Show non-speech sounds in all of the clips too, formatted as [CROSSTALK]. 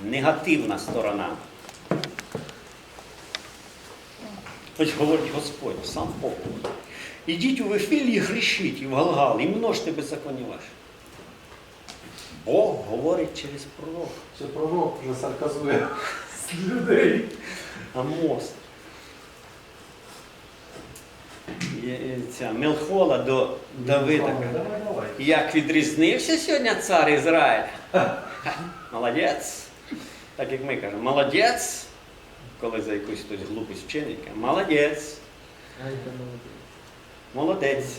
негативна сторона. Ось говорить Господь, сам Бог. Ідіть у Вифіль і грішіть, і в Галгал, і множте беззаконня ваше. Бог говорить через пророка. Це пророк вже сарказує з людей. Амос. Ця Мелхола до Давида. Давай, давай. Як відрізнився сьогодні цар Ізраїля? Молодець. Так як ми кажемо, молодець, коли за якусь хтось глупість вчинить, каже, молодець, молодець.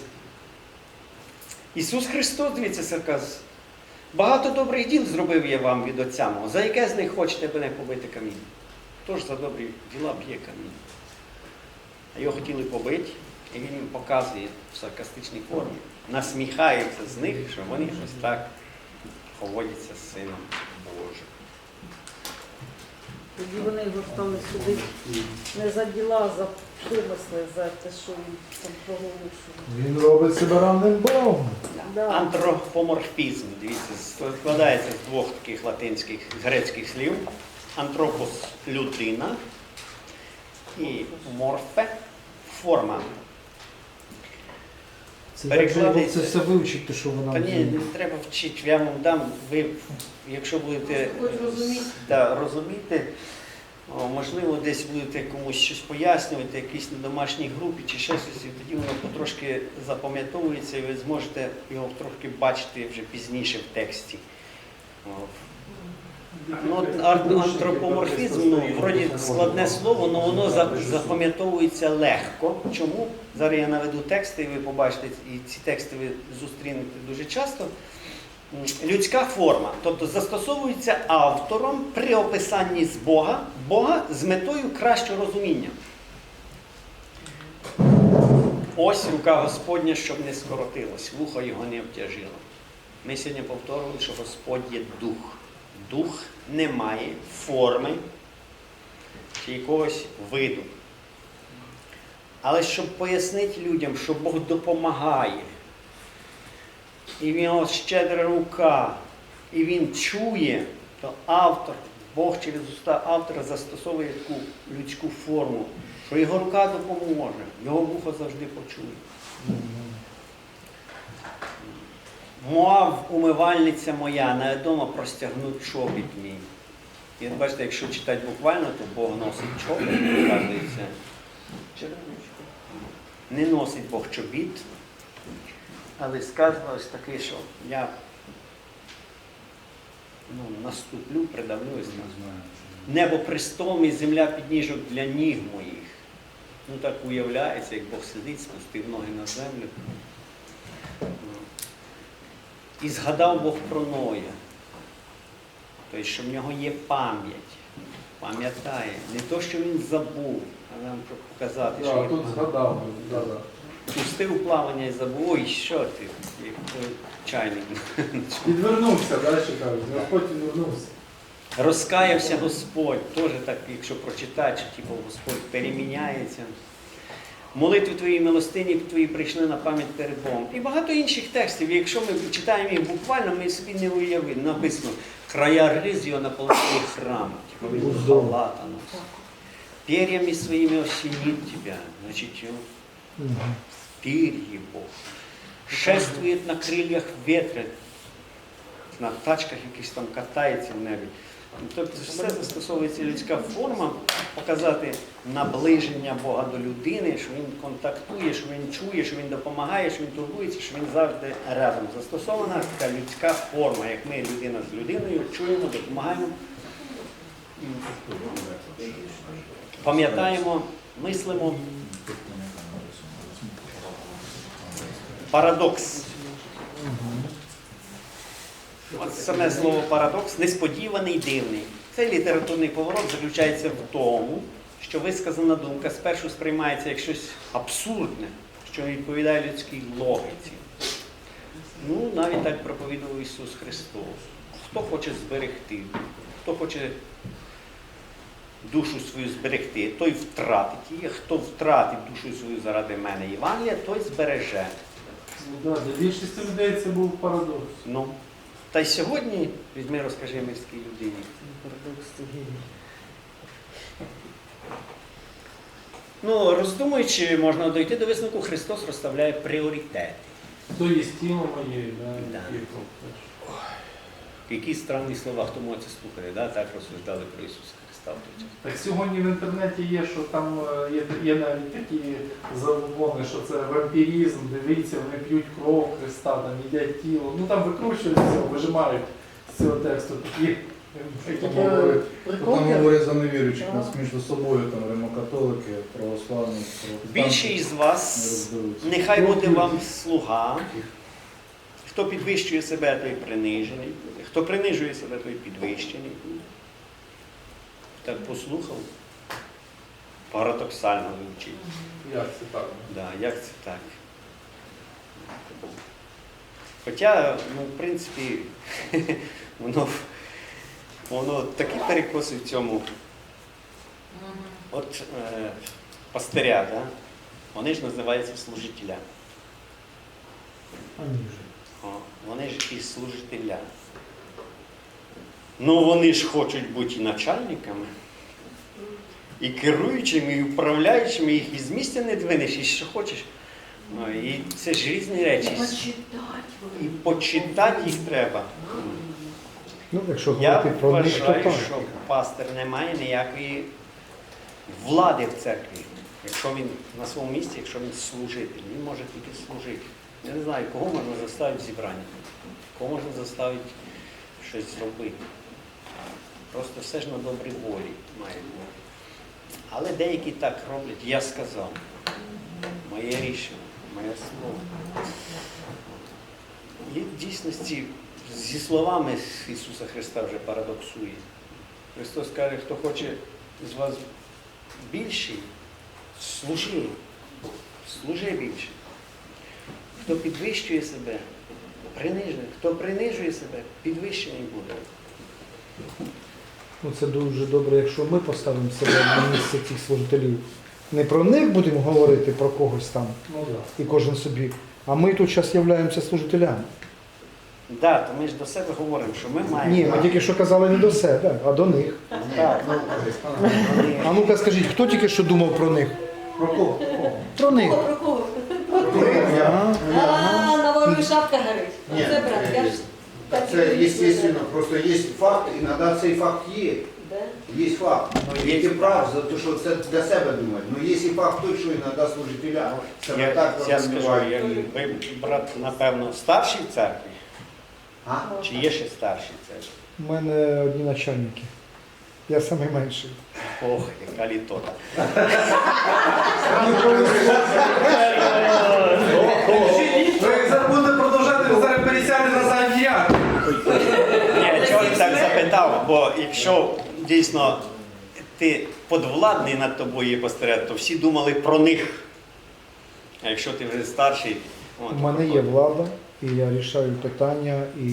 Ісус Христос, дивіться, сарказ. Багато добрих діл зробив я вам від Отця мого. За яке з них хочете мене побити камінь? Хто ж за добрі діла б'є камінь? А його хотіли побити, і він їм показує в саркастичній формі. Насміхається з них, що вони ось так поводяться з Сином Божим. Тоді вони його стали сюди не за діла, а за помисли, за те, що він там проголошував. Він робить себе равним Богом. Да. Антропоморфізм, дивіться, складається з двох таких латинських грецьких слів. Антропос людина і морфе форма. Це же це все вивчити, що вона Та ні, не треба вчити, я вам дам, ви, якщо будете розуміти. да, розуміти, можливо, десь будете комусь щось пояснювати, якійсь на домашній групі чи ще щось, і тоді воно потрошки запам'ятовується, і ви зможете його трошки бачити вже пізніше в тексті. Ну, антропоморфізм, ну, вроді складне слово, але воно запам'ятовується легко. Чому? Зараз я наведу тексти, і ви побачите, і ці тексти ви зустрінете дуже часто. Людська форма, тобто застосовується автором при описанні з Бога, Бога з метою кращого розуміння. Ось рука Господня, щоб не скоротилось, вухо його не обтяжило. Ми сьогодні повторювали, що Господь є дух. Дух не має форми чи якогось виду. Але щоб пояснити людям, що Бог допомагає, і в нього щедра рука, і він чує, то автор, Бог через уста автора застосовує таку людську форму, що його рука допоможе, його вухо завжди почує. Моав умивальниця моя, на дома простягнуть чобіт мій. І от бачите, якщо читати буквально, то Бог носить чобіт, вказується. Не носить Бог чобіт, але сказано ось таке, що я ну, наступлю, придавлю ось так. Небо престол і земля підніжок для ніг моїх. Ну так уявляється, як Бог сидить, спустив ноги на землю. І згадав Бог про Ноя. Тобто, що в нього є пам'ять. Пам'ятає. Не то, що він забув, а нам показати, що Да, він тут згадав. Да, да. пустив плавання і забув. Ой, що ти? Як чайник. Підвернувся, далі кажуть. Господь підвернувся. Розкаявся Господь, теж так, якщо прочитати, що типу, Господь переміняється. Молитви твої милостині твої прийшли на пам'ять перед Богом. І багато інших текстів. Якщо ми читаємо їх буквально, ми собі не уявимо. Написано, края риз його наполонили храм. Типу він Уздом. халатано. Перьями своїми осенит тебя. Значить, перья Бог. Шествует на крилях ветра, на тачках якихось там катається в небі. Тобто все застосовується людська форма, показати наближення Бога до людини, що він контактує, що він чує, що він допомагає, що він турбується, що він завжди рядом. Застосована така людська форма, як ми, людина з людиною, чуємо, допомагаємо, пам'ятаємо, мислимо. Парадокс. Саме слово парадокс несподіваний дивний. Цей літературний поворот заключається в тому, що висказана думка спершу сприймається як щось абсурдне, що відповідає людській логіці. Ну, навіть так проповідував Ісус Христос. Хто хоче зберегти, хто хоче душу свою зберегти, той втратить її, хто втратить душу свою заради мене Євангелія, той збереже. Ну, да, Для більшості людей це був парадокс. Ну, та й сьогодні візьми, розкажи мирській людині. Ну, роздумуючи, можна дойти до висновку, Христос розставляє пріоритети. То є тіло моє, да. Які странні слова, хто може це слухає, да? так розсуждали про Ісуса Той. Так сьогодні в інтернеті є, що там е, є, є навіть такі забобони, що це вампірізм, дивіться, вони п'ють кров Христа, там їдять тіло. Ну там викручують все, вижимають з цього тексту такі. Там говорять- Там говорять за невіруючих нас між собою, там римокатолики, православні, Більшість із не вас, нехай буде вам слуга. Хто підвищує себе, той принижений буде. Хто принижує себе, той підвищений буде. Так послухав. Парадоксально звучить. Як це так? Да, як це так? Хоча, ну, в принципі, [LAUGHS] воно, воно такі перекоси в цьому. От е, пастиря, да? вони ж називаються служителя. Вони ж і служителя. Ну вони ж хочуть бути і начальниками, і керуючими, і управляючими, їх із місця не двинеш, і що хочеш. Ну, і це ж різні речі. І почитати їх треба. Ну, якщо Я про них, то вважаю, так. що пастир не має ніякої влади в церкві. Якщо він на своєму місці, якщо він служитель, він може тільки служити. Я не знаю, кого можна заставити зібрання, кого можна заставити щось зробити. Просто все ж на добрій волі має бути. Але деякі так роблять, я сказав. Моє рішення, моє слово. І в дійсності зі словами Ісуса Христа вже парадоксує. Христос каже, хто хоче з вас більший, служи, служи більше. Хто підвищує себе, принижений. Хто принижує себе, підвищений буде. Ну, це дуже добре, якщо ми поставимо себе на місце цих служителів. Не про них будемо говорити про когось там, Ну так. і кожен собі. А ми тут зараз являємося служителями. Так, да, то ми ж до себе говоримо, що ми маємо. Ні, ми тільки що казали не до себе, а до них. Так, ну, А ну-ка скажіть, хто тільки що думав про них? Про кого? Про них. Про кого? Ага, ага. А, на вору шапка горить. Це брат, я ж це естественно, просто є факт, іноді цей факт є. Є факт. Ну, і ти прав, за те, що це для себе думають. Ну, є і факт той, що іноді служителя себе я, так я скажу, як ви, брат, напевно, старший в церкві, А? чи є ще старший в церкві? У мене одні начальники. Я найменший. Ох, яка літота. [LAUGHS] Ви зараз будете продовжати, ви зараз пересяде на задній ряд. Ні, чого я так запитав, бо якщо дійсно ти подвладний над тобою є пастирет, то всі думали про них. А якщо ти вже старший, от, У мене є влада, і я рішаю питання, і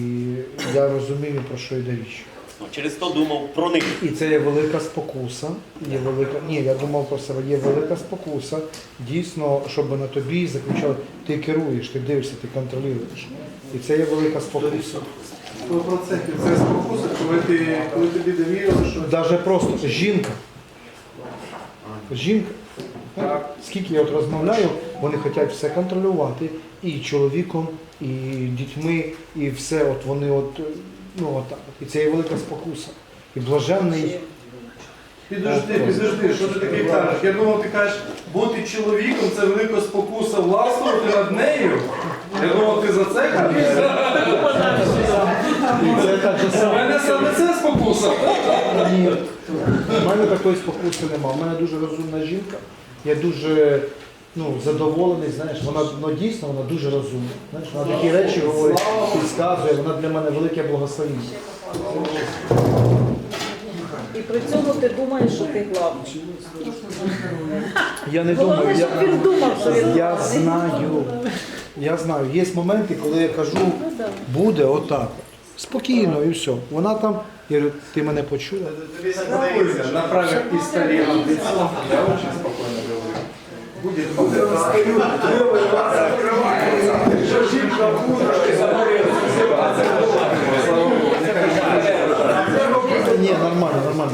я розумію, про що йде річ. ну, через то думав про них. І це є велика спокуса. Є велика... Ні, я думав про себе, є велика спокуса. Дійсно, щоб на тобі заключали, ти керуєш, ти дивишся, ти контролюєш. І це є велика спокуса. Сто процентів це спокуса, коли, ти, коли тобі довірили, що Навіть просто жінка. Жінка. Так. Скільки я от розмовляю, вони хочуть все контролювати. І чоловіком, і дітьми, і все. От вони от, ну, от так. І це є велика спокуса. І блаженний. Підожди, підожди, що ти таке кажеш? Я думав, ти кажеш, бути чоловіком це велика спокуса властвувати над нею. Я думав, ти за це кажеш? Це так же У саме. мене саме це спокуса. Ні, в мене такої спокуси немає. У мене дуже розумна жінка. Я дуже ну, задоволений, знаєш, вона ну, дійсно вона дуже розумна. Знаєш, вона такі речі говорить, підказує, вона для мене велике благословіння. І при цьому ти думаєш, що ти главний. Я не думаю, Головне, я, він думав, що він я знаю. Я знаю, є моменти, коли я кажу, Ну, буде отак. от. Спокійно і все. Вона там, я говорю, ти мене почула? Направив пістолетом лицо. Я дуже спокійно говорю. Буде Що жінка буде, Ні, нормально, нормально.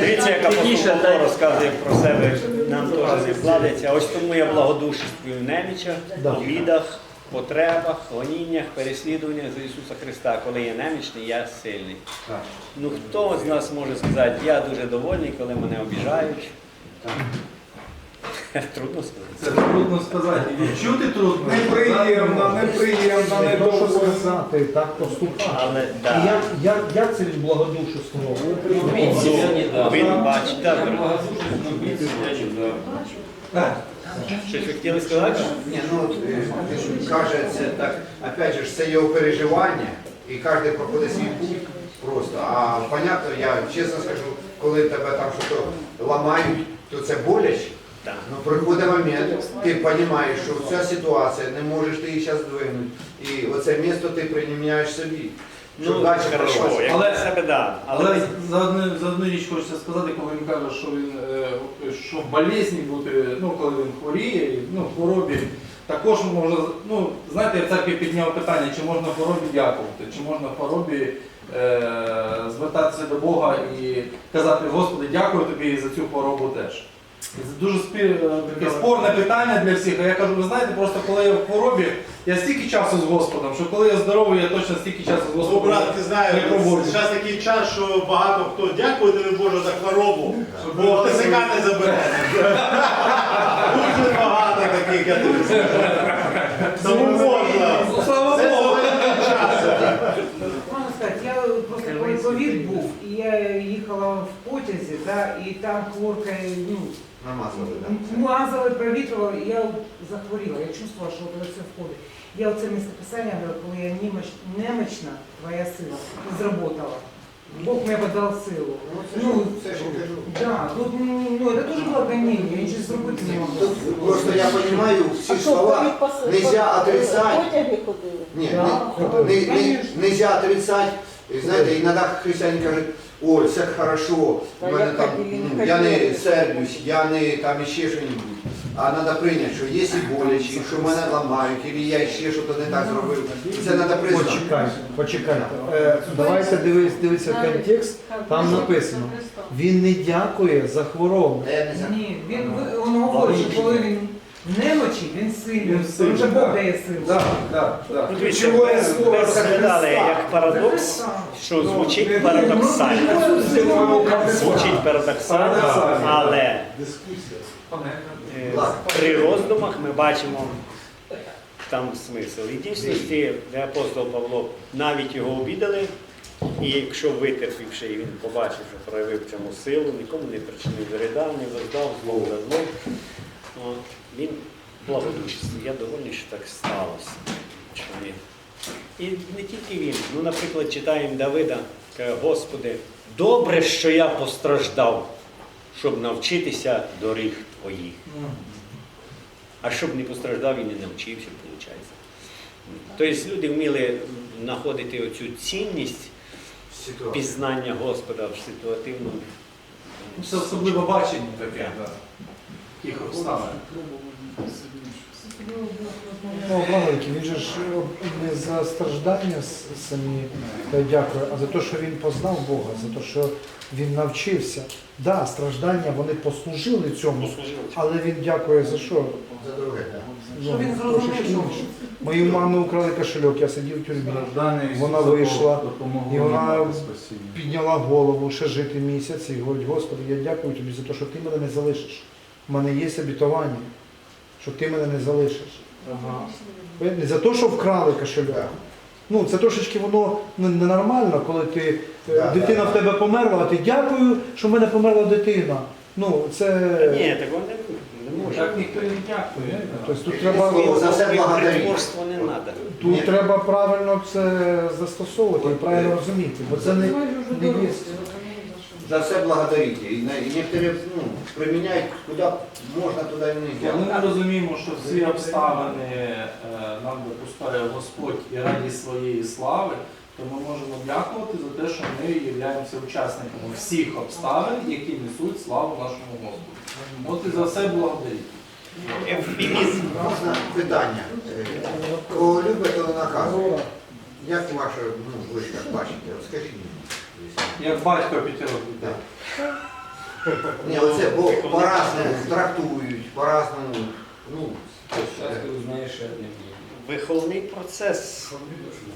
Дивіться, як апостол Павло розказує про себе, нам теж не вкладеться. Ось тому я благодушествую неміча, Да. в бідах, потребах, гоніннях, переслідуваннях за Ісуса Христа. Коли я немічний, я сильний. Так. Ну хто з нас може сказати, я дуже довольний, коли мене обіжають? [LAUGHS] Трудно сказати. Це трудно сказати. Відчути трудно. Неприємно, неприємно, Не недобре. сказати, так поступати. Але І да. Як, як, як це він благодушествував? Він бачить, так, щось ви хотіли сказати? Ні, ну він каже, це так, опять же, це його переживання, і кожен проходить свій путь просто. А понятно, я чесно скажу, коли тебе там щось ламають, то це боляче. Ну, приходить момент, ти розумієш, що ця ситуація, не можеш ти її зараз здвинути. І оце місто ти приймаєш собі. Щоб Ну, далі хорошо, як Але- для себе, да. Але Але за одну, за одну річ хочеться сказати, коли він каже, що він е, що в болезні бути, ну коли він хворіє, ну в хворобі, також можна, ну знаєте, я в церкві підняв питання, чи можна в хворобі дякувати, чи можна в хворобі е, звертатися до Бога і казати, Господи, дякую тобі за цю хворобу теж. Це дуже спір, таке спорне питання для всіх. А я кажу, ви знаєте, просто коли я в хворобі, я стільки часу з Господом, що коли я здоровий, я точно стільки часу з Ну, Господом. брат, ти знаєш, не проводжу. зараз такий час, що багато хто дякує тобі Боже за хворобу, бо ТСК не забере. Дуже багато таких, я тобі скажу. Тому можна. Ну, Слава Це Богу! залежить від часу. Можна сказати, я просто коли ковід був, і я їхала в потязі, да, і там хлорка, ну, Намазали, так? мазали, і я захворіла. Я чувствувала, що це все входить. Я оце місце говорю, коли я немощ, немощна, твоя сила, зработала. Бог мені подав силу. Ну, Це ж я кажу. да, тут, ну, це дуже благоніння, він щось зробити не. Тут просто я розумію всі А слова. нельзя отрицать. Потяги ходили. Ні, Да, не, не, не, конечно. нельзя отрицать. І Знаєте, іноді християни кажуть, ой, це хорошо, в мене я там, не ну, я не сердюсь, я не там іще щось. А треба прийняти, що є і боляче, що мене ламають, або я ще щось не так зробив. Це треба признати. Почекайте, почекайте. Е, давайте дивись, дивитися контекст. Там написано, він не дякує за хворобу. Та я не знаю. Ні, він, ви- він говорить, що коли він в немочі, він сильний, Він сильний, вже Бог дає силу. Ну, ви, ви розглядали як парадокс, що звучить парадоксально. Звучить парадоксально, але е, при роздумах ми бачимо там смисл. І в дійсності, де апостол Павло навіть його обідали, і якщо витерпівши, і він побачив, що проявив в цьому силу, нікому не причинив вреда, не воздав злом за злом, він благодушний. Я довольний, що так сталося. Що він. І не тільки він. Ну, наприклад, читаємо Давида, каже, Господи, добре, що я постраждав, щоб навчитися доріг твоїх. А щоб не постраждав і не навчився, виходить. Тобто люди вміли знаходити оцю цінність Ситуація. пізнання Господа в ситуативному. Це особливе бачення таке, да. Таких обставин. Ну, Маленький, він же ж е, не за страждання самі та дякує, а за те, що він познав Бога, за те, що він навчився. Да, страждання вони послужили цьому, але він дякує за що? За друге. Ну, Що він зрозумів, що- Мою маму украли кошельок, я сидів в тюрмі. Вона вийшла, і вона. Підняла голову, ще жити місяць і говорить, Господи, я дякую тобі за те, що ти мене не залишиш. У мене є обітування, що ти мене не залишиш. Ви- Не за те, що вкрали. Так. Ну, це трошечки воно ненормально, коли ти е, Да, дитина да, в тебе померла, а ти дякую, що в мене померла дитина. Ну, це. Ні, такого не, не може. Так ніхто не дякує. Тобто тут треба, за все. Притворство не треба. тут Ні. треба правильно це застосовувати і правильно розуміти, бо це не, не є. За все благодарите. І, на- і некоторі ну, приміняють куди можна, туди і не Коли можна. ми розуміємо, що всі обставини е, нам допускає Господь і раді своєї слави, то ми можемо дякувати за те, що ми являємося учасниками всіх обставин, які несуть славу нашому Господу. От і за все благодаріть. Можна питання. Е, Кого любить, то наказує. Як ваше, ну, ви ж бачите, от скажіть мені. Як батько п'ятирок. Так. Ні, оце бо по-разному трактують, по-разному. Ну, Виховний процес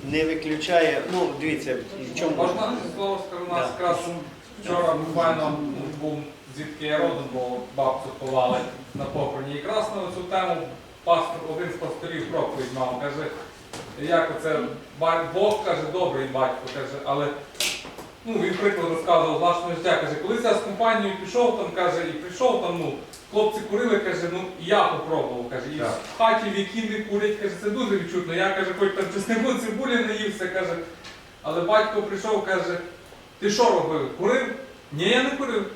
не виключає, ну дивіться, в чому Можна слово скажу, у нас Да. якраз вчора буквально був звідки я родом, бо бабцю ховали на похороні. Якраз на цю тему пастор, один з пасторів проповідь мав, каже, як оце ба- Бог каже, добрий батько, каже, але ну, він приклад розказував з власного життя. Каже, колись я з компанією пішов там, каже, і прийшов там, ну, хлопці курили, каже, ну і я попробував, каже, і Так. в хаті, в якій не курять, каже, це дуже відчутно. Я каже, хоч там чеснику цибулі наївся, каже. Але батько прийшов, каже, ти що робив? Курив? Ні, я не курив.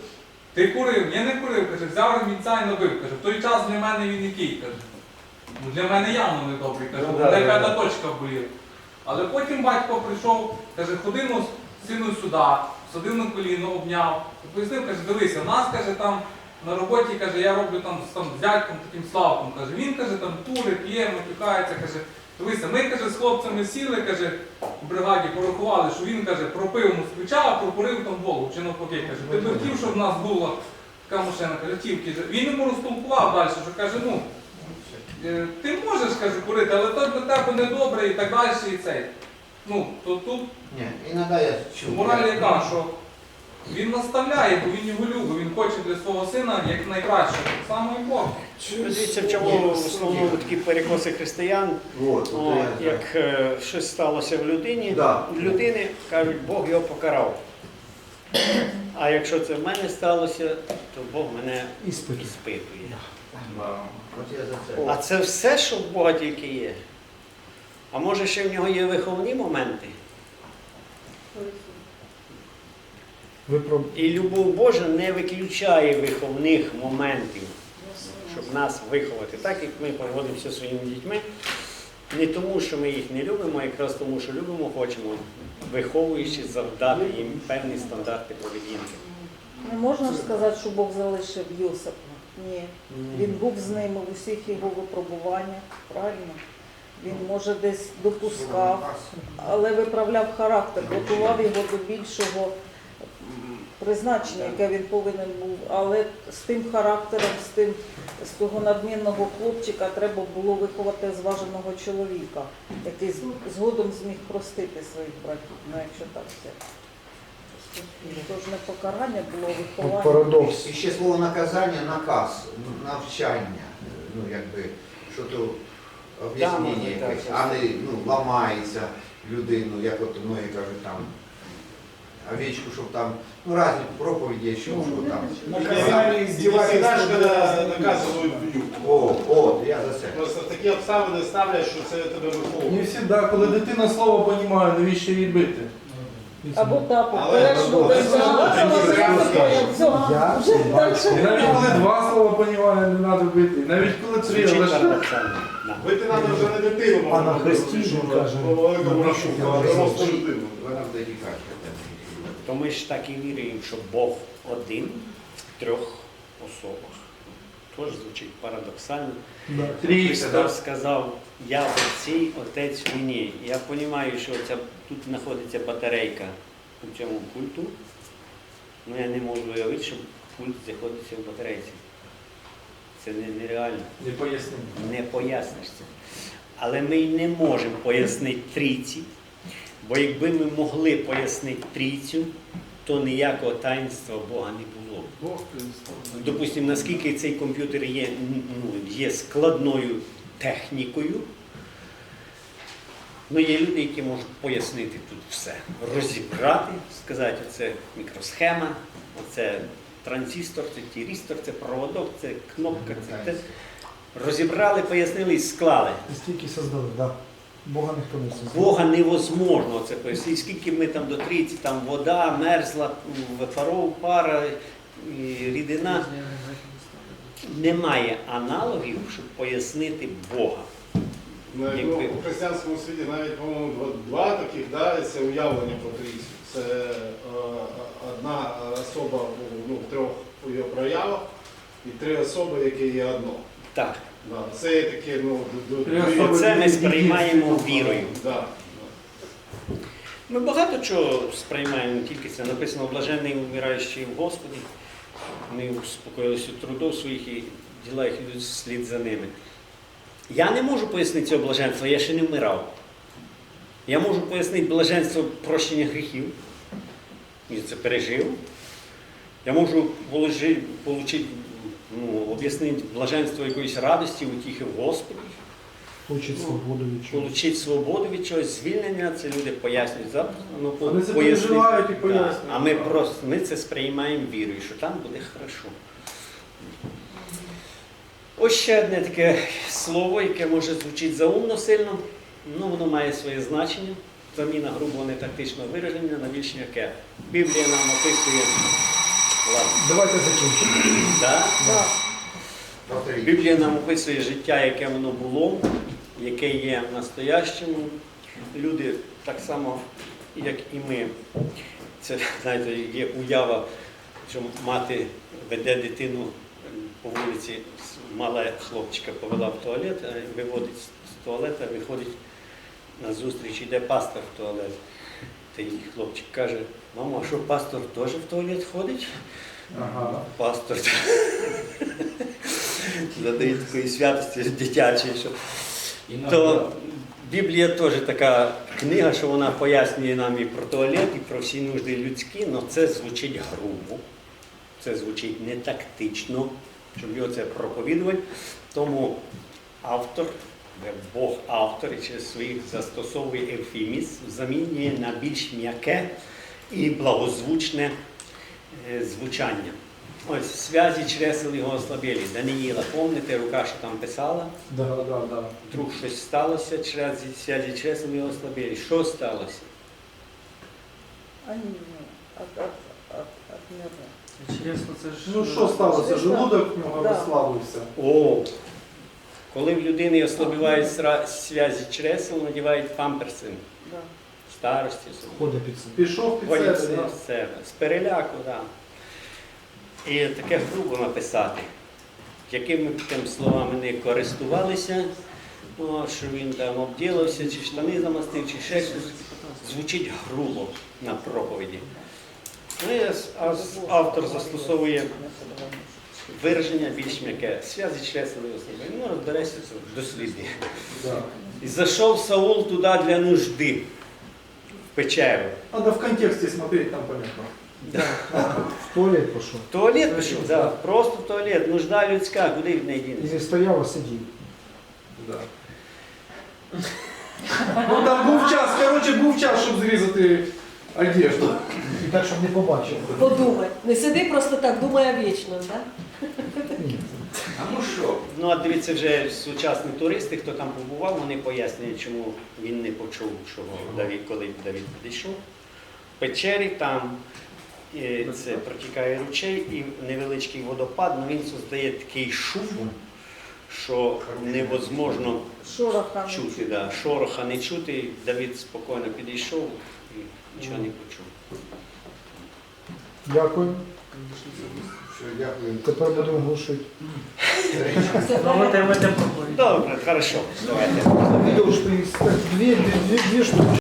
Ти курив, ні, не курив. Каже, взяв ремінця і набив. Каже, в той час для мене він який, каже. Ну для мене явно не добрий, каже, Ну, бо да, мене да, п'ята да. точка боліла. Але потім батько прийшов, каже, ходимо сину сюди, садив на коліно, обняв. І пояснив, каже, дивися, у нас каже, там на роботі, каже, я роблю там з там, дядьком таким славком. Каже, він каже, там тури, п'є, матюкається, каже, дивися, ми каже, з хлопцями сіли, каже, в бригаді порахували, що він каже, пропив москвича, а прокурив там голову, чи навпаки, каже, ти б хотів, щоб в нас була така машина, каже, каже. Він йому розтолкував далі, що каже, ну, е, ти можеш, каже, курити, але то для тебе не добре і так далі, і цей. Ну, то тут ні, іноді я чув. мораль яка, що він наставляє, бо він його любить, він хоче для свого сина як найкраще. Так само і Бог. дивіться, в чому в основному такі перекоси християн. От, от О, я- як е, щось сталося в людині, Да. в людини кажуть, Бог його покарав. А якщо це в мене сталося, то Бог мене Іспит. іспитує. От я за це. А це все, що в Бога тільки є. А може ще в нього є виховні моменти? І любов Божа не виключає виховних моментів, щоб нас виховати. Так як ми поводимося зі своїми дітьми, не тому, що ми їх не любимо, а якраз тому, що любимо, хочемо, виховуючи, завдати їм певні стандарти поведінки. Не можна сказати, що Бог залишив Йосипа. Ні. Він був з ними в усіх його випробуваннях, правильно? Він може десь допускав, але виправляв характер, готував його до більшого призначення, яке він повинен був. Але з тим характером, з тим з того надмінного хлопчика треба було виховати зваженого чоловіка, який згодом зміг простити своїх братів. Ну, якщо так взяти. Тож не покарання було виховання. парадокс. І ще слово наказання, наказ, навчання, ну якби, що то об'яснення якесь, а не ну, ламається людину, як от многі кажуть там. Овечку, щоб там, ну разні проповіді, є, що, що там. Же, издевательство. когда наказывают бьют. О, о, я за це. Просто такі обставини ставлять, що це тебе Не завжди, коли дитина слово розуміє, навіщо її бити? Або тапу, Але ну, Я вже. І навіть коли два слова розуміє, не треба бити. І навіть коли три, але ж Бити треба вже не дитину, А на хресті він каже, по великому рахунку, а дорослу людину. То ми ж так і віримо, що Бог один в трьох особах. Тож звучить парадоксально. Да. Трійця, да. Христос сказав, я в отці, отець в мені. Я розумію, що ця, тут знаходиться батарейка у цьому пульту. Ну я не можу уявити, що пульт знаходиться в батарейці. Це нереально. Не пояснив. Не поясниш це. Але ми й не можемо пояснити трійці, бо якби ми могли пояснити трійцю, то ніякого таїнства Бога не було. Бог Допустимо, наскільки цей комп'ютер є, ну, є складною технікою, ну, є люди, які можуть пояснити тут все, розібрати, сказати, оце мікросхема, оце транзистор, це тірістор, це проводок, це кнопка, це те. Розібрали, пояснили і склали. І стільки создали, так. Да. Бога ніхто не создав. Бога невозможно це пояснити. Скільки ми там до трійці, там вода, мерзла, паров, пара, і рідина. Немає аналогів, щоб пояснити Бога. Ну, як, ну, у християнському світі навіть, по-моєму, два, два таких да, це уявлення про трійцю. Це е, одна особа ну, в трьох його проявах і три особи, які є одно. Так, Да, це є таке, ну, д- д- Три дві- особи. це ми сприймаємо вірою. Да. Ми багато чого сприймаємо, не тільки це написано блаженний умираючий в Господі. Вони успокоїлися від трудов своїх і діла їх йдуть слід за ними. Я не можу пояснити цього блаженства, я ще не вмирав. Я можу пояснити блаженство прощення гріхів. Я це пережив. Я можу получити, ну, блаженство якоїсь радості, утіхи в Господі. Получить свободу від чого. Получити свободу від чогось, звільнення, це люди пояснюють завтра. Ну, Вони це переживають і Да. пояснюють. А ми просто ми це сприймаємо вірою, що там буде хорошо. Ось ще одне таке слово, яке може звучити заумно сильно, ну воно має своє значення. Заміна грубого нетактичного вираження на більш м'яке. Біблія нам описує. Ладно, Давайте закінчимо. да? Біблія нам описує життя, яке воно було, яке є в настоящому. Люди так само, як і ми. Це, знаєте, є уява, що мати веде дитину по вулиці, мала хлопчика повела в туалет, виводить з туалета, виходить на зустріч, йде пастор в туалет. Та й хлопчик каже, мамо, а що пастор теж в туалет ходить? Ага. Пастор [LAUGHS] задає такої святості дитячої, що то Біблія теж така книга, що вона пояснює нам і про туалет, і про всі нужди людські, але це звучить грубо, це звучить не тактично, щоб його це проповідувати. Тому автор, Бог автор і через своїх застосовує ефемізм, замінює на більш м'яке і благозвучне е, звучання. Ось связі чресел його ослабілі. Даниїла, пам'ятаєте, рука, що там писала? Да, да, да. Вдруг щось сталося, через связі чресел його ослабілі. Що сталося? Они от, от, от, отмерли. Чесно, це ж. Ну що сталося? Желудок в нього Да. розслабився. О, коли в людини ослабівають сра- зв'язі чресел, надівають памперси Да. старості. Ходить під себе. Пішов під Ходять себе. да. з себе, з переляку, так. І таке грубо написати, якими б тим словами не користувалися, ну, що він там обділився, чи штани замастив, чи ще щось, звучить грубо на проповіді. Ну, а автор застосовує вираження більш м'яке. Связі чреслові особи. Ну, розбереться це дослідні. І зайшов Саул туди для нужди, в печеру. Надо в контексте смотреть, там понятно. В туалет пішов. В туалет пішов, да, просто в туалет. Нужда людська, куди в неї І дінеться? не стояв, а сидів. Да. Ну там був час, коротше, був час, щоб зрізати одежду. І так, щоб не побачив. Подумай. Не сиди просто так, думай вічно, так? Ні. А ну що? Ну, а дивіться, вже сучасні туристи, хто там побував, вони пояснюють, чому він не почув, що Давід, коли Давід підійшов. В печері там це протікає ручей і невеличкий водопад, ну він создає такий шум, що невозможно Шороха. чути, да, шороха не чути. Давід спокійно підійшов і нічого не почув. Дякую. Дякую. Тепер будемо глушити. Добре, хорошо. Давайте. Дві штуки.